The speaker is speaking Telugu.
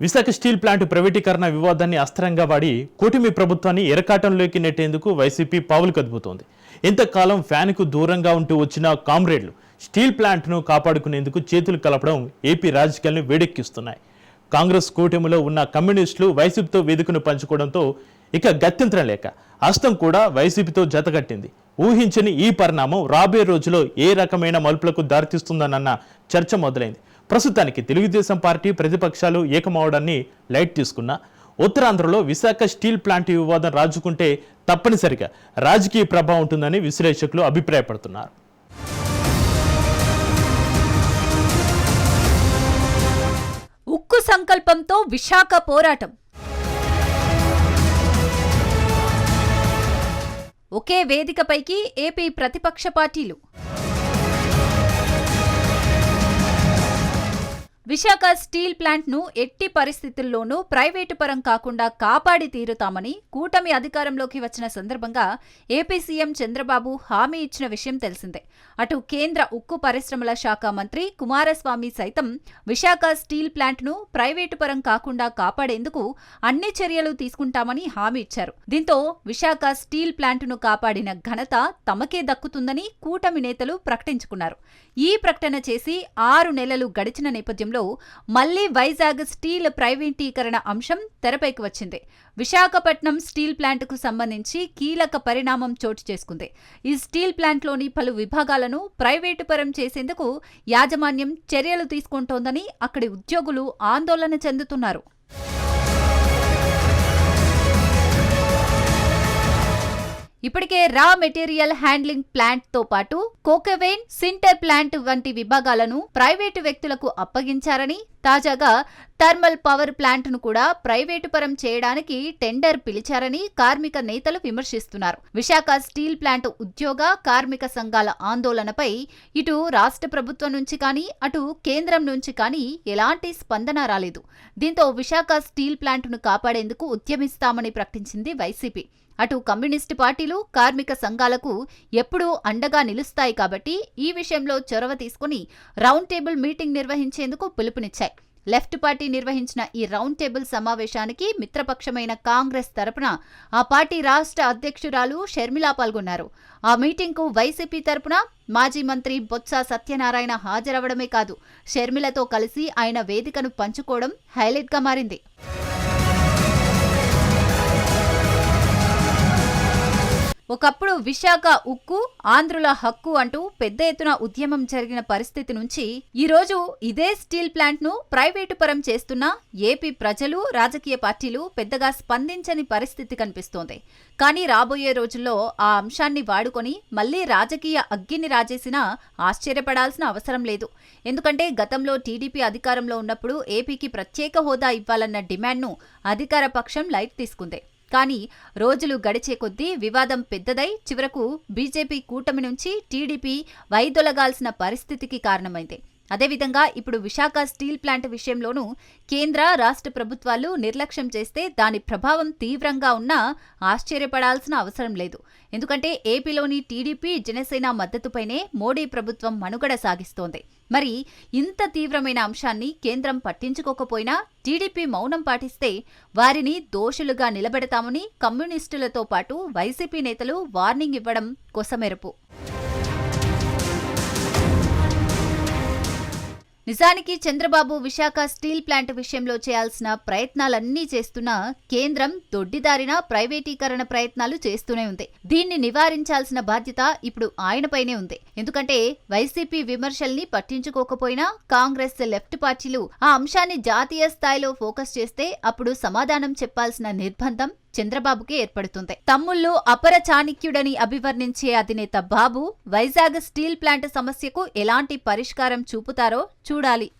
విశాఖ స్టీల్ ప్లాంట్ ప్రైవేటీకరణ వివాదాన్ని అస్త్రంగా వాడి కూటమి ప్రభుత్వాన్ని ఎరకాటంలోకి నెట్టేందుకు వైసీపీ పావులు కదుపుతోంది. ఇంతకాలం ఫ్యాన్కు దూరంగా ఉంటూ వచ్చిన కామ్రేడ్లు స్టీల్ ప్లాంట్ను కాపాడుకునేందుకు చేతులు కలపడం ఏపీ రాజకీయాలను వేడెక్కిస్తున్నాయి. కాంగ్రెస్ కూటమిలో ఉన్న కమ్యూనిస్టులు వైసీపీతో వేదికను పంచుకోవడంతో ఇక గత్యంతరం లేక హస్తం కూడా వైసీపీతో జతకట్టింది. ఊహించని ఈ పరిణామం రాబోయే రోజులో ఏ రకమైన మలుపులకు దారితీస్తుందన్న చర్చ మొదలైంది. ప్రస్తుతానికి తెలుగుదేశం పార్టీ ప్రతిపక్షాలు ఏకమవడాన్ని లైట్ తీసుకున్నా ఉత్తరాంధ్రలో విశాఖ స్టీల్ ప్లాంట్ వివాదం రాజుకుంటే తప్పనిసరిగా రాజకీయ ప్రభావం ఉంటుందని విశ్లేషకులు అభిప్రాయపడుతున్నారు. ఉక్కు సంకల్పంతో విశాఖ పోరాటం. ఒకే వేదికపైకి ఏపీ ప్రతిపక్ష పార్టీలు విశాఖ స్టీల్ ప్లాంట్ను ఎట్టి పరిస్థితుల్లోనూ ప్రైవేటు పరం కాకుండా కాపాడి తీరుతామని కూటమి అధికారంలోకి వచ్చిన సందర్భంగా ఏపీ సీఎం చంద్రబాబు హామీ ఇచ్చిన విషయం తెలిసిందే. అటు కేంద్ర ఉక్కు పరిశ్రమల శాఖ మంత్రి కుమారస్వామి సైతం విశాఖ స్టీల్ ప్లాంట్ను ప్రైవేటు పరం కాకుండా కాపాడేందుకు అన్ని చర్యలు తీసుకుంటామని హామీ ఇచ్చారు. దీంతో విశాఖ స్టీల్ ప్లాంట్ను కాపాడిన ఘనత తమకే దక్కుతుందని కూటమి నేతలు ప్రకటించుకున్నారు. ఈ ప్రకటన చేసి ఆరు నెలలు గడిచిన నేపథ్యంలో మళ్ళీ వైజాగ్ స్టీల్ ప్రైవేటీకరణ అంశం తెరపైకి వచ్చింది. విశాఖపట్నం స్టీల్ ప్లాంట్కు సంబంధించి కీలక పరిణామం చోటు చేసుకుంది. ఈ స్టీల్ ప్లాంట్లోని పలు విభాగాలను ప్రైవేటు పరం చేసేందుకు యాజమాన్యం చర్యలు తీసుకుంటోందని అక్కడి ఉద్యోగులు ఆందోళన చెందుతున్నారు. ఇప్పటికే రా మెటీరియల్ హ్యాండ్లింగ్ ప్లాంట్తో పాటు కోకెవెయిన్ సింటర్ ప్లాంట్ వంటి విభాగాలను ప్రైవేటు వ్యక్తులకు అప్పగించారని తాజాగా థర్మల్ పవర్ ప్లాంట్ను కూడా ప్రైవేటు పరం చేయడానికి టెండర్ పిలిచారని కార్మిక నేతలు విమర్శిస్తున్నారు. విశాఖ స్టీల్ ప్లాంట్ ఉద్యోగ కార్మిక సంఘాల ఆందోళనపై ఇటు రాష్ట్ర ప్రభుత్వం నుంచి కానీ అటు కేంద్రం నుంచి కానీ ఎలాంటి స్పందన రాలేదు. దీంతో విశాఖ స్టీల్ ప్లాంట్ను కాపాడేందుకు ఉద్యమిస్తామని ప్రకటించింది వైసీపీ. అటు కమ్యూనిస్టు పార్టీలు కార్మిక సంఘాలకు ఎప్పుడూ అండగా నిలుస్తాయి కాబట్టి ఈ విషయంలో చొరవ తీసుకుని రౌండ్ టేబుల్ మీటింగ్ నిర్వహించేందుకు పిలుపునిచ్చాయి. లెఫ్ట్ పార్టీ నిర్వహించిన ఈ రౌండ్ టేబుల్ సమావేశానికి మిత్రపక్షమైన కాంగ్రెస్ తరపున ఆ పార్టీ రాష్ట్ర అధ్యక్షురాలు షర్మిల పాల్గొన్నారు. ఆ మీటింగ్కు వైసీపీ తరపున మాజీ మంత్రి బొత్స సత్యనారాయణ హాజరవడమే కాదు షర్మిలతో కలిసి ఆయన వేదికను పంచుకోవడం హైలైట్గా మారింది. ఒకప్పుడు విశాఖ ఉక్కు ఆంధ్రుల హక్కు అంటూ పెద్ద ఎత్తున ఉద్యమం జరిగిన పరిస్థితి నుంచి ఈ రోజు ఇదే స్టీల్ ప్లాంట్ను ప్రైవేటు పరం చేస్తున్న ఏపీ ప్రజలు రాజకీయ పార్టీలు పెద్దగా స్పందించని పరిస్థితి కనిపిస్తోంది. కానీ రాబోయే రోజుల్లో ఆ అంశాన్ని వాడుకొని మళ్ళీ రాజకీయ అగ్గిని రాజేసినా ఆశ్చర్యపడాల్సిన అవసరం లేదు. ఎందుకంటే గతంలో టీడీపీ అధికారంలో ఉన్నప్పుడు ఏపీకి ప్రత్యేక హోదా ఇవ్వాలన్న డిమాండ్ను అధికార పక్షం లైట్ తీసుకుంది. కానీ రోజులు గడిచే కొద్దీ వివాదం పెద్దదై చివరకు బీజేపీ కూటమి నుంచి టీడీపీ వైదొలగాల్సిన పరిస్థితికి కారణమైంది. అదేవిధంగా ఇప్పుడు విశాఖ స్టీల్ ప్లాంట్ విషయంలోనూ కేంద్ర రాష్ట్ర ప్రభుత్వాలు నిర్లక్ష్యం చేస్తే దాని ప్రభావం తీవ్రంగా ఉన్నా ఆశ్చర్యపడాల్సిన అవసరం లేదు. ఎందుకంటే ఏపీలోని టీడీపీ జనసేన మద్దతుపైనే మోడీ ప్రభుత్వం మనుగడ సాగిస్తోంది. మరి ఇంత తీవ్రమైన అంశాన్ని కేంద్రం పట్టించుకోకపోయినా టీడీపీ మౌనం పాటిస్తే వారిని దోషులుగా నిలబెడతామని కమ్యూనిస్టులతో పాటు వైసీపీ నేతలు వార్నింగ్ ఇవ్వడం కొసమెరుపు. నిజానికి చంద్రబాబు విశాఖ స్టీల్ ప్లాంట్ విషయంలో చేయాల్సిన ప్రయత్నాలన్నీ చేస్తున్నా కేంద్రం దొడ్డిదారిన ప్రైవేటీకరణ ప్రయత్నాలు చేస్తూనే ఉంది. దీన్ని నివారించాల్సిన బాధ్యత ఇప్పుడు ఆయనపైనే ఉంది. ఎందుకంటే వైసీపీ విమర్శల్ని పట్టించుకోకపోయినా కాంగ్రెస్ లెఫ్ట్ పార్టీలు ఆ అంశాన్ని జాతీయ స్థాయిలో ఫోకస్ చేస్తే అప్పుడు సమాధానం చెప్పాల్సిన నిర్బంధం చంద్రబాబుకి ఏర్పడుతుంది. తమ్ముళ్ళు అపర చాణిక్యుడని అభివర్ణించే అధినేత బాబు వైజాగ్ స్టీల్ ప్లాంట్ సమస్యకు ఎలాంటి పరిష్కారం చూపుతారో చూడాలి.